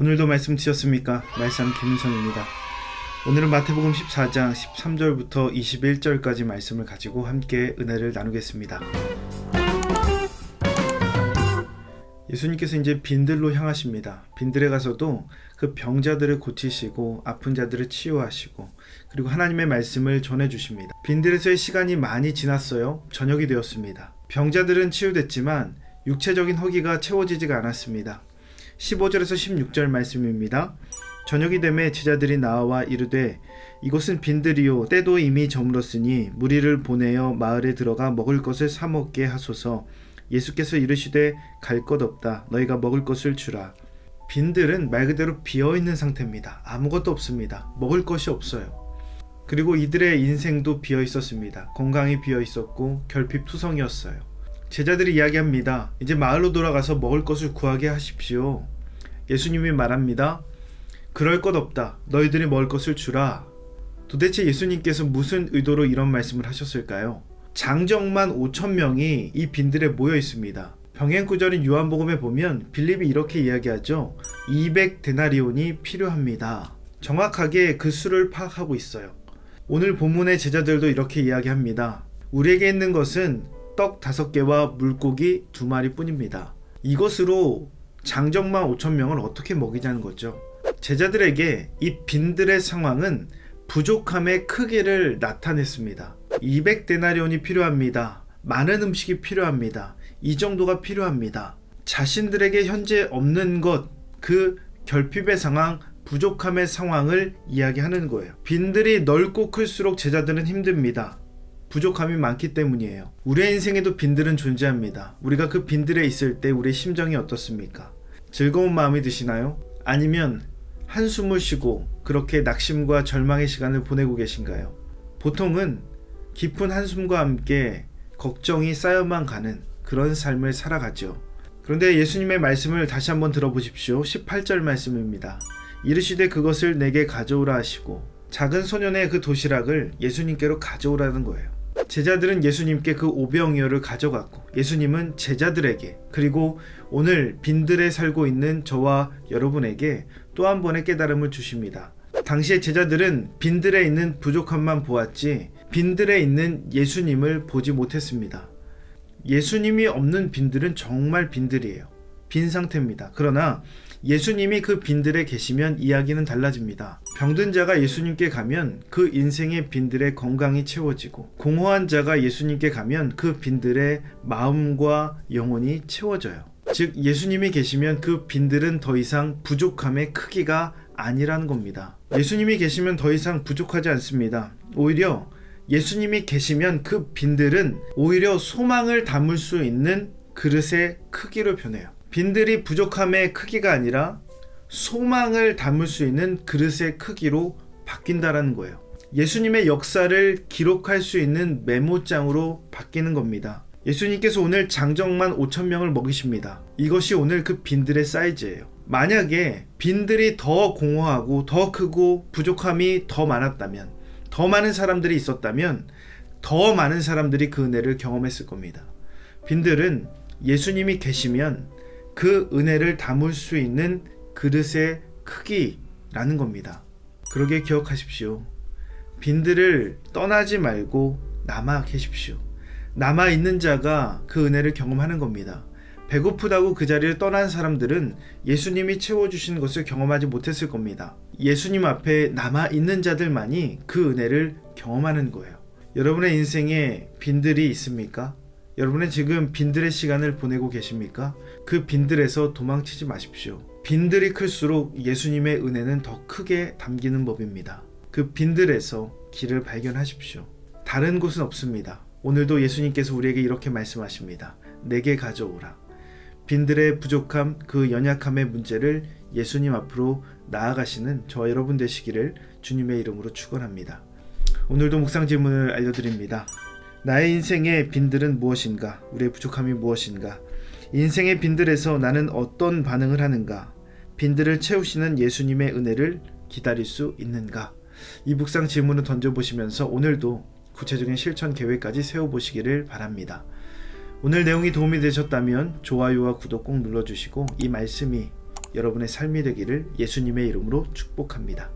오늘도 말씀 드셨습니까? 말씀 김은성입니다. 오늘은 마태복음 14장 13절부터 21절까지 말씀을 가지고 함께 은혜를 나누겠습니다. 예수님께서 이제 빈들로 향하십니다. 빈들에 가서도 그 병자들을 고치시고 아픈 자들을 치유하시고 그리고 하나님의 말씀을 전해 주십니다. 빈들에서의 시간이 많이 지났어요. 저녁이 되었습니다. 병자들은 치유됐지만 육체적인 허기가 채워지지가 않았습니다. 15절에서 16절 말씀입니다. 저녁이 되매 제자들이 나와 이르되 이곳은 빈들이요 때도 이미 저물었으니 무리를 보내어 마을에 들어가 먹을 것을 사 먹게 하소서. 예수께서 이르시되 갈 것 없다. 너희가 먹을 것을 주라. 빈들은 말 그대로 비어 있는 상태입니다. 아무것도 없습니다. 먹을 것이 없어요. 그리고 이들의 인생도 비어 있었습니다. 건강이 비어 있었고 결핍 투성이었어요 제자들이 이야기합니다 이제 마을로 돌아가서 먹을 것을 구하게 하십시오 예수님이 말합니다 그럴 것 없다 너희들이 먹을 것을 주라 도대체 예수님께서 무슨 의도로 이런 말씀을 하셨을까요? 장정만 5천 명이 이 빈들에 모여 있습니다. 병행 구절인 요한복음에 보면 빌립이 이렇게 이야기하죠. 200 데나리온이 필요합니다. 정확하게 그 수를 파악하고 있어요. 오늘 본문의 제자들도 이렇게 이야기합니다. 우리에게 있는 것은 떡 다섯 개와 물고기 두 마리뿐입니다. 이것으로 장정만 5천 명을 어떻게 먹이자는 거죠? 제자들에게 이 빈들의 상황은 부족함의 크기를 나타냈습니다. 200데나리온이 필요합니다. 많은 음식이 필요합니다. 이 정도가 필요합니다. 자신들에게 현재 없는 것, 그 결핍의 상황, 부족함의 상황을 이야기하는 거예요. 빈들이 넓고 클수록 제자들은 힘듭니다. 부족함이 많기 때문이에요. 우리의 인생에도 빈들은 존재합니다. 우리가 그 빈들에 있을 때 우리의 심정이 어떻습니까? 즐거운 마음이 드시나요? 아니면 한숨을 쉬고 그렇게 낙심과 절망의 시간을 보내고 계신가요? 보통은 깊은 한숨과 함께 걱정이 쌓여만 가는 그런 삶을 살아가죠. 그런데 예수님의 말씀을 다시 한번 들어보십시오. 18절 말씀입니다. 이르시되 그것을 내게 가져오라 하시고 작은 소년의 그 도시락을 예수님께로 가져오라는 거예요. 제자들은 예수님께 그 오병이어를 가져갔고 예수님은 제자들에게 그리고 오늘 빈들에 살고 있는 저와 여러분에게 또 한 번의 깨달음을 주십니다. 당시의 제자들은 빈들에 있는 부족함만 보았지 빈들에 있는 예수님을 보지 못했습니다. 예수님이 없는 빈들은 정말 빈들이에요. 빈 상태입니다. 그러나 예수님이 그 빈들에 계시면 이야기는 달라집니다. 병든 자가 예수님께 가면 그 인생의 빈들의 건강이 채워지고 공허한 자가 예수님께 가면 그 빈들의 마음과 영혼이 채워져요. 즉 예수님이 계시면 그 빈들은 더 이상 부족함의 크기가 아니라는 겁니다. 예수님이 계시면 더 이상 부족하지 않습니다. 오히려 예수님이 계시면 그 빈들은 오히려 소망을 담을 수 있는 그릇의 크기로 변해요. 빈들이 부족함의 크기가 아니라 소망을 담을 수 있는 그릇의 크기로 바뀐다라는 거예요. 예수님의 역사를 기록할 수 있는 메모장으로 바뀌는 겁니다. 예수님께서 오늘 장정만 5천 명을 먹이십니다. 이것이 오늘 그 빈들의 사이즈예요. 만약에 빈들이 더 공허하고 더 크고 부족함이 더 많았다면, 더 많은 사람들이 있었다면, 더 많은 사람들이 그 은혜를 경험했을 겁니다. 빈들은 예수님이 계시면 그 은혜를 담을 수 있는 그릇의 크기라는 겁니다. 그러게 기억하십시오. 빈들을 떠나지 말고 남아 계십시오. 남아 있는 자가 그 은혜를 경험하는 겁니다. 배고프다고 그 자리를 떠난 사람들은 예수님이 채워주신 것을 경험하지 못했을 겁니다. 예수님 앞에 남아 있는 자들만이 그 은혜를 경험하는 거예요. 여러분의 인생에 빈들이 있습니까? 여러분은 지금 빈들의 시간을 보내고 계십니까? 그 빈들에서 도망치지 마십시오. 빈들이 클수록 예수님의 은혜는 더 크게 담기는 법입니다. 그 빈들에서 길을 발견하십시오. 다른 곳은 없습니다. 오늘도 예수님께서 우리에게 이렇게 말씀하십니다. 내게 가져오라. 빈들의 부족함, 그 연약함의 문제를 예수님 앞으로 나아가시는 저 여러분 되시기를 주님의 이름으로 축원합니다. 오늘도 묵상 질문을 알려드립니다. 나의 인생의 빈들은 무엇인가? 우리의 부족함이 무엇인가? 인생의 빈들에서 나는 어떤 반응을 하는가? 빈들을 채우시는 예수님의 은혜를 기다릴 수 있는가? 이 묵상 질문을 던져보시면서 오늘도 구체적인 실천 계획까지 세워보시기를 바랍니다. 오늘 내용이 도움이 되셨다면 좋아요와 구독 꼭 눌러주시고 이 말씀이 여러분의 삶이 되기를 예수님의 이름으로 축복합니다.